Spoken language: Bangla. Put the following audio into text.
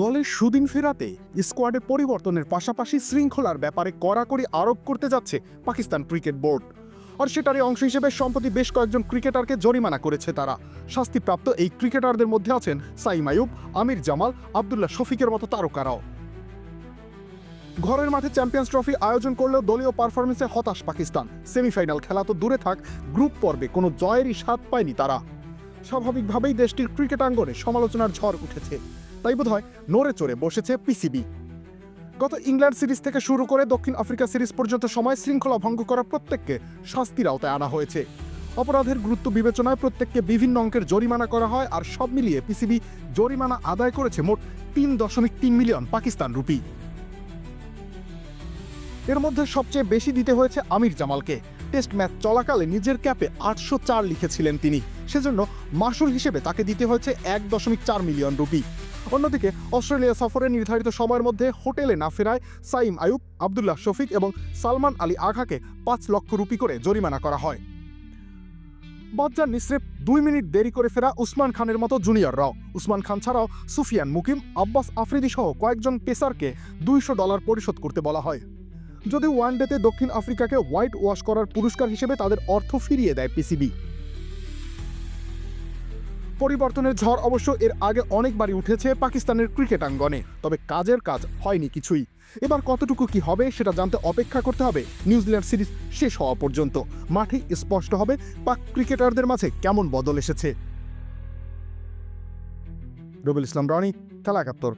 দলের সুদিন ফেরাতে স্কোয়াডে পরিবর্তনের পাশাপাশি শৃঙ্খলার ব্যাপারে কড়াকড়ি আরোপ করতে যাচ্ছে পাকিস্তান ক্রিকেট বোর্ড। আর সেটারই অংশ হিসেবে সম্প্রতি বেশ কয়েকজন ক্রিকেটারকে জরিমানা করেছে তারা। শাস্তিপ্রাপ্ত এই ক্রিকেটারদের মধ্যে আছেন সাইম আয়ুব আমির জামাল, আবদুল্লাহ শফিকের মতো তারকারাও। ঘরের মাঠে চ্যাম্পিয়ন্স ট্রফি আয়োজন করলেও দলীয় পারফরমেন্সে হতাশ পাকিস্তান। সেমিফাইনাল খেলা তো দূরে থাক, গ্রুপ পর্বে কোনো জয়েরই স্বাদ পায়নি তারা। স্বাভাবিকভাবেই দেশটির ক্রিকেট আঙ্গনে সমালোচনার ঝড় উঠেছে। তাই বোধহয় নড়ে চড়ে বসেছে পিসিবি গত ইংল্যান্ড সিরিজ থেকে শুরু করে দক্ষিণ আফ্রিকা সিরিজ পর্যন্ত সময় শৃঙ্খলা ভঙ্গ করা প্রত্যেককে শাস্তির আওতায় আনা হয়েছে। অপরাধের গুরুত্ব বিবেচনায় প্রত্যেককে বিভিন্ন অঙ্কের জরিমানা করা হয় আর সব মিলিয়ে পিসিবি জরিমানা আদায় করেছে মোট তিন দশমিক তিন মিলিয়ন পাকিস্তান রুপি। এর মধ্যে সবচেয়ে বেশি দিতে হয়েছে আমির জামালকে। টেস্ট ম্যাচ চলাকালে নিজের ক্যাপে আটশো চার লিখেছিলেন তিনি। সেজন্য মাসুল হিসেবে তাকে দিতে হয়েছে এক দশমিক চার মিলিয়ন রুপি। অন্যদিকে, অস্ট্রেলিয়া সফরে নির্ধারিত সময়ের মধ্যে হোটেলে না ফেরায় সাইম আয়ুব, আবদুল্লাহ শফিক এবং সালমান আলী আঘাকে পাঁচ লক্ষ রুপি করে জরিমানা করা হয়। বজ্জার নিসরেফ দুই মিনিট দেরি করে ফেরা উসমান খানের মতো জুনিয়র জুনিয়ররাও। উসমান খান ছাড়াও সুফিয়ান মুকিম, আব্বাস আফ্রিদি সহ কয়েকজন পেসারকে দুইশো ডলার পরিশোধ করতে বলা হয়। যদি ওয়ানডেতে দক্ষিণ আফ্রিকাকে হোয়াইট ওয়াশ করার পুরস্কার হিসেবে তাদের অর্থ ফিরিয়ে দেয় পিসিবি। পরিবর্তনের ঝড় অবশ্য এর আগে অনেকবারই উঠেছে পাকিস্তানের ক্রিকেট ক্রিকেটাঙ্গনে তবে কাজের কাজ হয়নি কিছুই। এবার কতটুকু কি হবে সেটা জানতে অপেক্ষা করতে হবে নিউজিল্যান্ড সিরিজ শেষ হওয়া পর্যন্ত। মাঠে স্পষ্ট হবে পাক ক্রিকেটারদের মাঝে কেমন বদল এসেছে। রবিল ইসলাম, রনি খেলা একাত্তর।